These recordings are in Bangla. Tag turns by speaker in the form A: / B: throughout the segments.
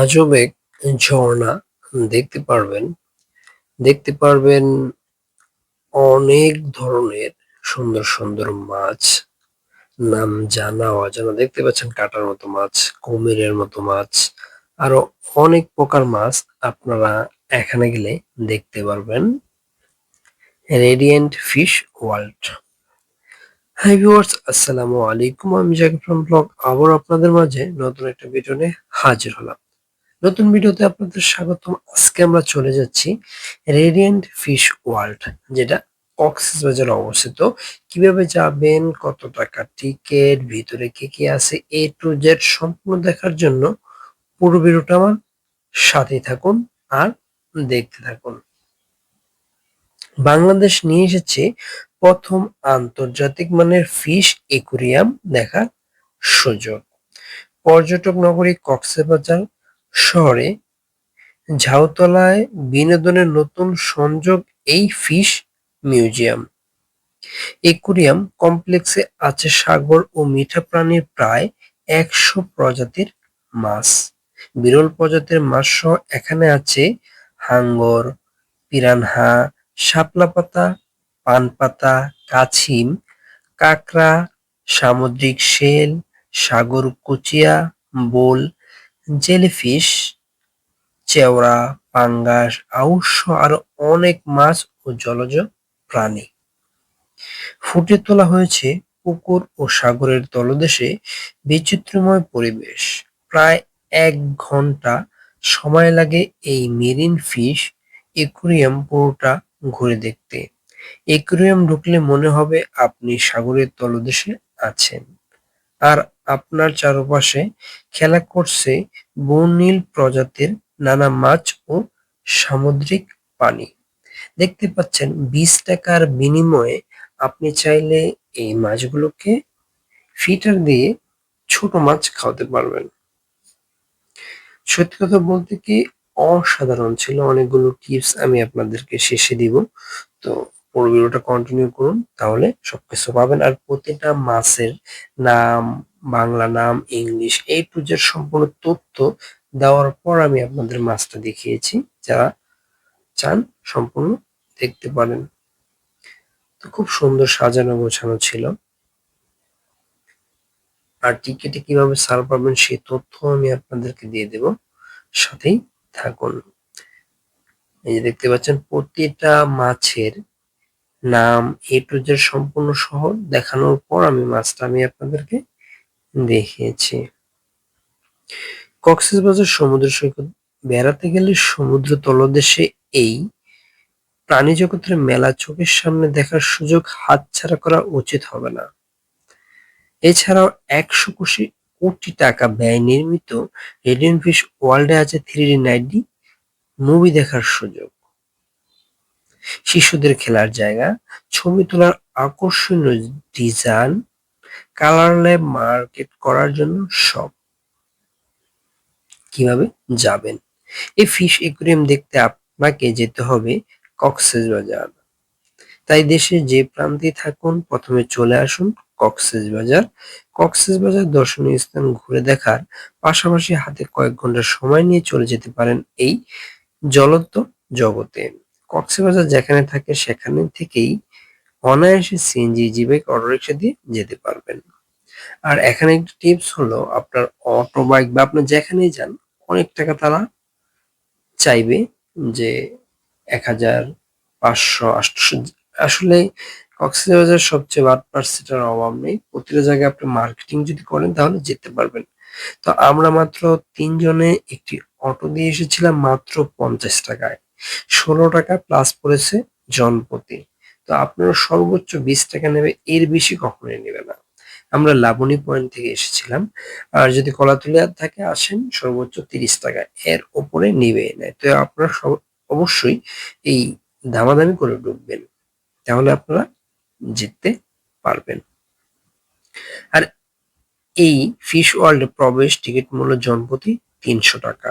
A: আজব এক ঝর্ণা দেখতে পারবেন। দেখতে পারবেন অনেক ধরনের সুন্দর সুন্দর মাছ। নাম জানা অজানা দেখতে পাচ্ছেন কাটার মতো মাছ, কুমিরের মতো মাছ, আরও অনেক প্রকার মাছ আপনারা এখানে গেলে দেখতে পারবেন। Radiant fish world hi viewers আসসালামু আলাইকুম, আমি জাকির ফ্রম ব্লগ। আবার আপনাদের মাঝে নতুন একটা ভিডিও হাজির হলাম। নতুন ভিডিওতে আপনাদের স্বাগতম। আজকে আমরা চলে যাচ্ছি রেডিয়েন্ট ফিশ ওয়ার্ল্ড যেটা কক্সবাজারে অবস্থিত। কীভাবে যাবেন, কত টাকা টিকিট ভিতরে কি কি আছে এ টু জেড সম্পূর্ণ দেখার জন্য পুরো ভিডিওটা আমার সাথে থাকুন আর দেখতে থাকুন। বাংলাদেশ নিয়ে এসেছে প্রথম আন্তর্জাতিক মানের ফিশ একুরিয়াম দেখার সুযোগ। পর্যটক নগরী কক্সবাজার শহরে ঝাউতলায় বিনোদনের নতুন সংযোগ এই ফিশ মিউজিয়াম। একুরিয়াম কমপ্লেক্সে আছে সাগর ও মিঠা প্রাণীর প্রায় একশো প্রজাতির মাছ। বিরল প্রজাতির মাছ সহ এখানে আছে হাঙ্গর, পিরানহা, শাপলা পাতা, পান পাতা, কাছিম, কাঁকড়া, সামুদ্রিক শেল, সাগর কুচিয়া, বোল জেলিফিশ, চেওড়া, পাঙ্গাস, আউশ আরও অনেক মাছ ও জলজ প্রাণী। ফুটে তোলা হয়েছে পুকুর ও সাগরের তলদেশে বিচিত্রময় পরিবেশ। প্রায় এক ঘণ্টা সময় লাগে এই মেরিন ফিশ একুরিয়াম পুরোটা ঘুরে দেখতে। একুরিয়াম ঢুকলে মনে হবে আপনি সাগরের তলদেশে আছেন। আর আপনার চারপাশে খেলা করছে বর্ণিল প্রজাতির নানা মাছ ও সামুদ্রিক পানি দেখতে পাচ্ছেন, বিশ টাকার বিনিময়ে আপনি চাইলে এই মাছগুলোকে ফিটার দিয়ে ছোট মাছ খাওয়াতে পারবেন। সত্যি কথা বলতে কি অসাধারণ ছিল। অনেকগুলো টিপস আমি আপনাদেরকে শেষে দিব। তো পুরো ভিডিওটা কন্টিনিউ করুন, তাহলে সবকিছু পাবেন। আর প্রতিটা মাছের নাম বাংলা নাম, ইংলিশ এই টু জেড সম্পূর্ণ তথ্য দেওয়ার পর আমি আপনাদের মাছটা দেখিয়েছি যারা চান সম্পূর্ণ দেখতে পারেন। তো খুব সুন্দর সাজানো গোছানো ছিল। আর টিকিটে কীভাবে সার পাবেন সেই তথ্য আমি আপনাদেরকে দিয়ে দেব। সাথেই থাকুন। এই যে দেখতে পাচ্ছেন, প্রতিটা মাছের নাম এ টু জেড সম্পূর্ণ সহ দেখানোর পর আমি মাছটা আমি আপনাদেরকে দেখিয়েছি। কক্সবাজার সমুদ্র সৈকত বেড়াতে গেলে সমুদ্র তলদেশে এই প্রাণী জগতের মেলা চোখের সামনে দেখার সুযোগ হাতছাড়া করা উচিত হবে না। এছাড়াও একশো কুড়ি কোটি কোটি টাকা ব্যয় নির্মিত রেডিয়ন ফিশ ওয়ার্ল্ডে আছে three D night D movie দেখার সুযোগ। শিশুদের খেলার জায়গা, ছবি তোলার আকর্ষণীয় ডিজাইন কালার ল্যাব মার্কেট করার জন্য সব। কীভাবে? যাবেন। এই ফিশ একুরিয়াম দেখতে আপনাকে যেতে হবে কক্সেস বাজার তাই দেশে যে প্রান্তে থাকুন, প্রথমে চলে আসুন কক্সবাজার কক্সবাজার দর্শনীয় স্থান ঘুরে দেখার পাশাপাশি হাতে কয়েক ঘণ্টা সময় নিয়ে চলে যেতে পারেন এই জলন্ত জগতে। কক্সবাজার যেখানে থাকে, সেখানে থেকেই অনায়াসে সিএনজি জিবাইক অটোরিকশা দিয়ে যেতে পারবেন। আর এখানে একটা টিপস হলো, আপনার অটো, বাইক বা আপনার যেখানেই যান, অনেক টাকা তারা চাইবে যে এক হাজার পাঁচশো, আটশো, আসলে কক্সবাজার সবচেয়ে বাদ পার্সেন্টের অভাব নেই। প্রতিটা জায়গায় আপনি মার্কেটিং যদি করেন, তাহলে যেতে পারবেন। তো আমরা মাত্র তিনজনে একটি অটো দিয়ে এসেছিলাম মাত্র পঞ্চাশ টাকায়। ষোলো টাকা প্লাস পড়েছে জনপ্রতি। তো আপনারা সর্বোচ্চ বিশ টাকা নেবে, এর বেশি কখনোই নেবে না। আমরা লাবণী পয়েন্ট থেকে এসেছিলাম। আর যদি কলাতুলিয়া থাকে, আসেন, সর্বোচ্চ তিরিশ টাকা এর ওপরে নেবে। নেয় তো আপনারা অবশ্যই এই দামাদামি করে ঢুকবেন। তাহলে আপনারা জিততে পারবেন। আর এই ফিশ ওয়ার্ল্ড প্রবেশ টিকিট মূল্য জনপ্রতি তিনশো টাকা।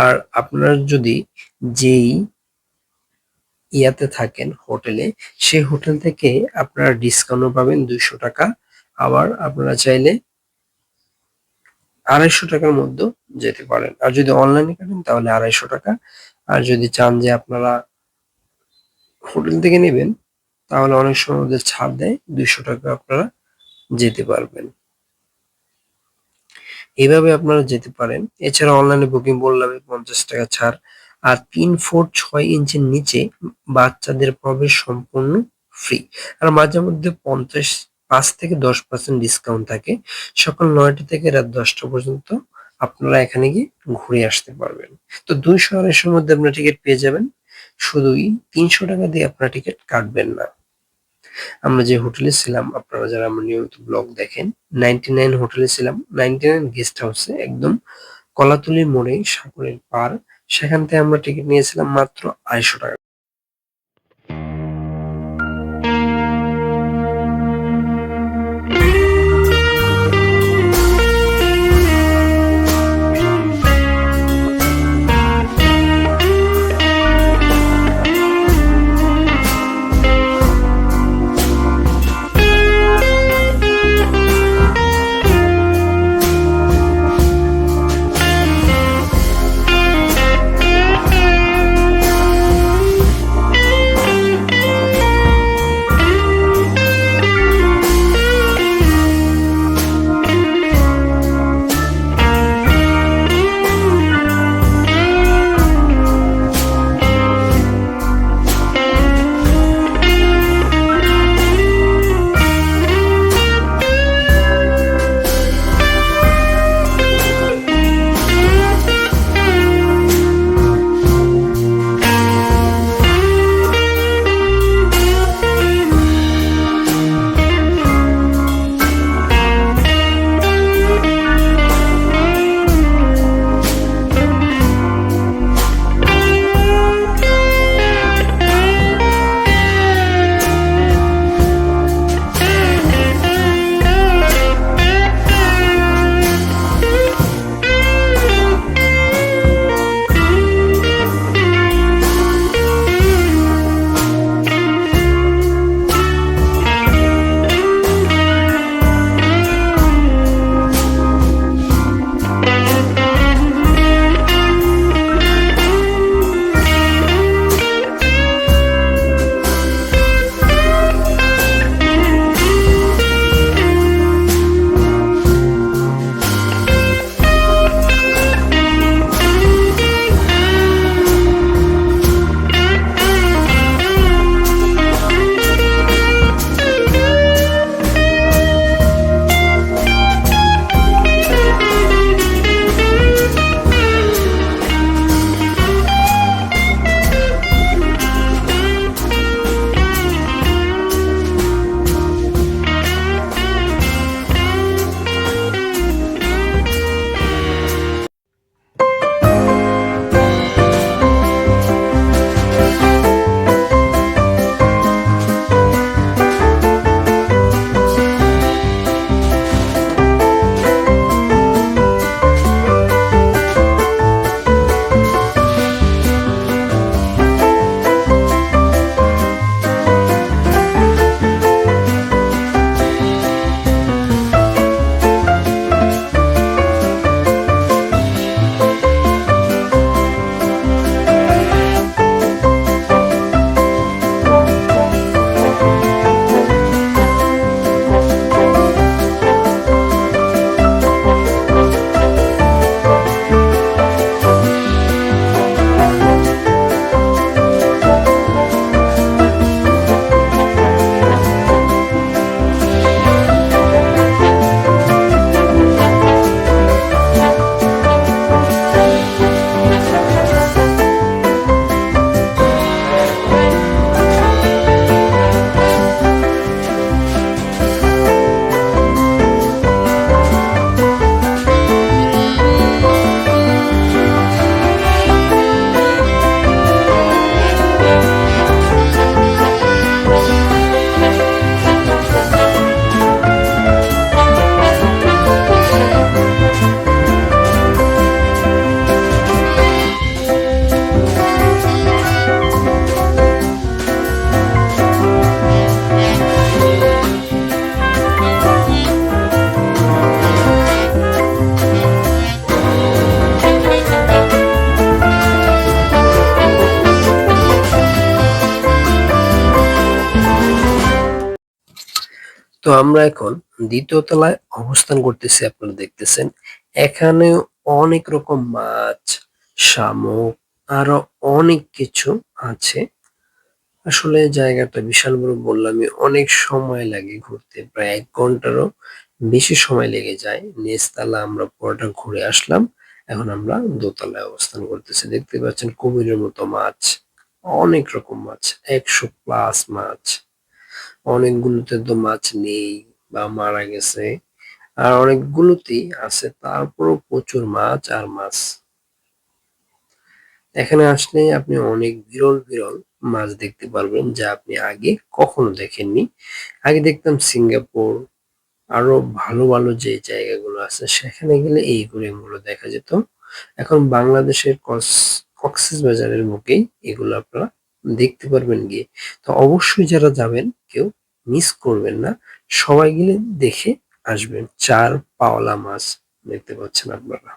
A: আর আপনার যদি যেই ইয়াতে থাকেন হোটেলে, সেই হোটেল থেকে আপনারা ডিসকাউন্ট পাবেন দুইশো টাকা। আবার আপনারা চাইলে আড়াইশো টাকার মধ্যে যেতে পারেন। আর যদি অনলাইনে কাটেন তাহলে আড়াইশো টাকা। আর যদি চান যে আপনারা হোটেল থেকে নেবেন, তাহলে অনেক সময় ওদের ছাড় দেয়, দুইশো টাকা আপনারা যেতে পারবেন। এভাবে আপনারা যেতে পারেন। এছাড়া অনলাইনে বুকিং বললাম, পঞ্চাশ টাকা ছাড়। আর তিন ফুট ছয় ইঞ্চির নিচে বাচ্চাদের প্রবেশ সম্পূর্ণ ফ্রি আর মাঝে মধ্যে পঞ্চাশ পাঁচ থেকে দশ পার্সেন্ট ডিসকাউন্ট থাকে। সকাল নয়টা থেকে রাত দশটা পর্যন্ত আপনারা এখানে গিয়ে ঘুরে আসতে পারবেন। তো দুইশো আড়াইশোর মধ্যে আপনার টিকিট পেয়ে যাবেন। শুধুই তিনশো টাকা দিয়ে আপনার টিকিট কাটবেন না। আমরা যে হোটেলে ছিলাম, আপনারা যারা আমার নিয়মিত ব্লগ দেখেন নাইনটি নাইন হোটেলে ছিলাম। নাইনটি নাইন গেস্ট হাউসে একদম কলাতলির মোড়ে সাগরের পার সেখান থেকে আমরা টিকিট নিয়েছিলাম মাত্র আড়াইশো টাকা। তো আমরা এখন দ্বিতীয় তলায় অবস্থান করতেছি, আপনারা দেখতেছেন। এখানে অনেক রকম মাছ, শামুক, আরও অনেক কিছু আছে। আসলে জায়গাটা বিশাল বড় বললামই, অনেক সময় লাগে ঘুরতে, প্রায় এক ঘন্টারও বেশি সময় লেগে যায়। নিচতলা আমরা পুরোটা ঘুরে আসলাম, এখন আমরা দোতলায় অবস্থান করতেছি। দেখতে পাচ্ছেন কুমিরের মতো মাছ, অনেক রকম মাছ, একশো প্লাস মাছ। অনেকগুলোতে তো মাছ নেই বা মারা গেছে। আর অনেকগুলোতেই আছে, তারপরও প্রচুর মাছ আর মাছ। এখানে আসলে আপনি অনেক বিরল বিরল মাছ দেখতে পারবেন যা আপনি আগে কখনো দেখেননি। আগে দেখতাম সিঙ্গাপুর, আরও ভালো ভালো যে জায়গাগুলো আছে, সেখানে গেলে এই গুলো দেখা যেত। এখন বাংলাদেশের কক্সেস বাজারের মুখেই এগুলো আপনারা দেখতে পারবেন গিয়ে। তো অবশ্যই যারা যাবেন, কেউ মিস করবেন না। সবাই গেলে দেখে আসবেন। চার পাওলা মাছ দেখতে পাচ্ছেন আপনারা।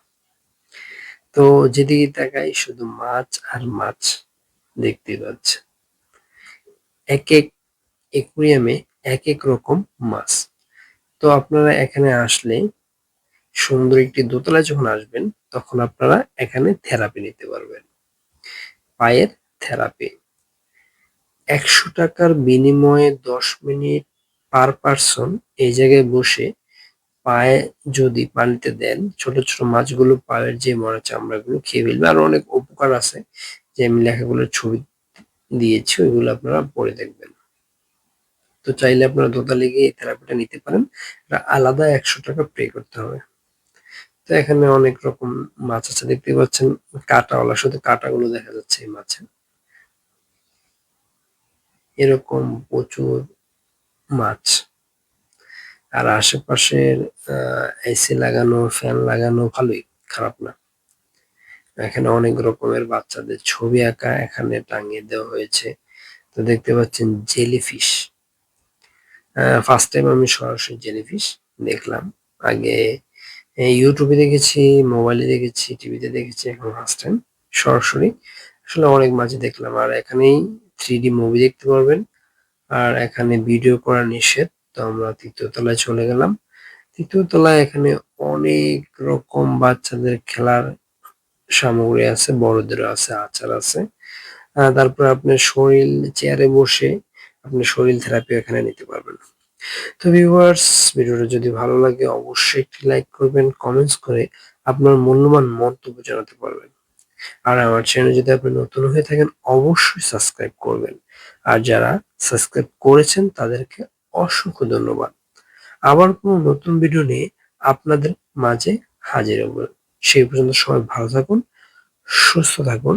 A: তো যেদিকে তাকাই শুধু মাছ আর মাছ দেখতে পাচ্ছে এক এক একুরিয়ামে এক এক রকম মাছ। তো আপনারা এখানে আসলে সুন্দর একটি দোতলায় যখন আসবেন, তখন আপনারা এখানে থেরাপি নিতে পারবেন। পায়ের থেরাপি। একশো টাকার বিনিময়ে দশ মিনিট পার পারসন এই জায়গায় বসে পায়ে যদি পানিতে দেন, ছোট ছোট মাছগুলো পায়ের যে মরা চামড়াগুলো খেয়ে ফেলবে। আর অনেক উপকার আছে, যে আমি লেখাগুলোর ছবি দিয়েছি, ওইগুলো আপনারা পড়ে দেখবেন। তো চাইলে আপনারা দোতলে গিয়ে এই থেরাপিটা নিতে পারেন। আলাদা একশো টাকা পে করতে হবে। তো এখানে অনেক রকম মাছ আছে, দেখতে পাচ্ছেন কাটাওয়ালা, শুধু কাটাগুলো দেখা যাচ্ছে এই মাছে এরকম প্রচুর মাছ। আর আশেপাশের এসি লাগানো ফ্যান লাগানো ভালোই, খারাপ না। এখানে অনেক রকমের বাচ্চাদের ছবি আঁকা এখানে টাঙিয়ে দেওয়া হয়েছে। তো দেখতে পাচ্ছেন জেলিফিশ। ফার্স্ট টাইম আমি সরাসরি জেলিফিশ দেখলাম। আগে ইউটিউবে দেখেছি মোবাইলে দেখেছি টিভিতে দেখেছি, এখন ফার্স্ট টাইম সরাসরি। আসলে অনেক মাঝে দেখলাম। আর এখানেই থ্রি ডি মুভি দেখতে পারবেন। আর এখানে ভিডিও করা নিষেধ, তো আমরা তৃতীয় তলায় চলে গেলাম। তৃতীয় তলায় এখানে অনেক রকম বাচ্চাদের খেলার সামগ্রী আছে, বড়দেরও আছে, আচার আছে। তারপর আপনার শরীর চেয়ারে বসে আপনি শরীর থেরাপি এখানে নিতে পারবেন। তো ভিউয়ার্স ভিডিওটা যদি ভালো লাগে, অবশ্যই একটি লাইক করবেন কমেন্টস করে আপনার মূল্যবান মন্তব্য জানাতে পারবেন। আর আমার চ্যানেল যদি আপনি নতুন হয়ে থাকেন, অবশ্যই সাবস্ক্রাইব করবেন। আর যারা সাবস্ক্রাইব করেছেন, তাদেরকে অসংখ্য ধন্যবাদ। আবার কোনো নতুন ভিডিও নিয়ে আপনাদের মাঝে হাজির হব। সেই পর্যন্ত সবাই ভালো থাকুন, সুস্থ থাকুন।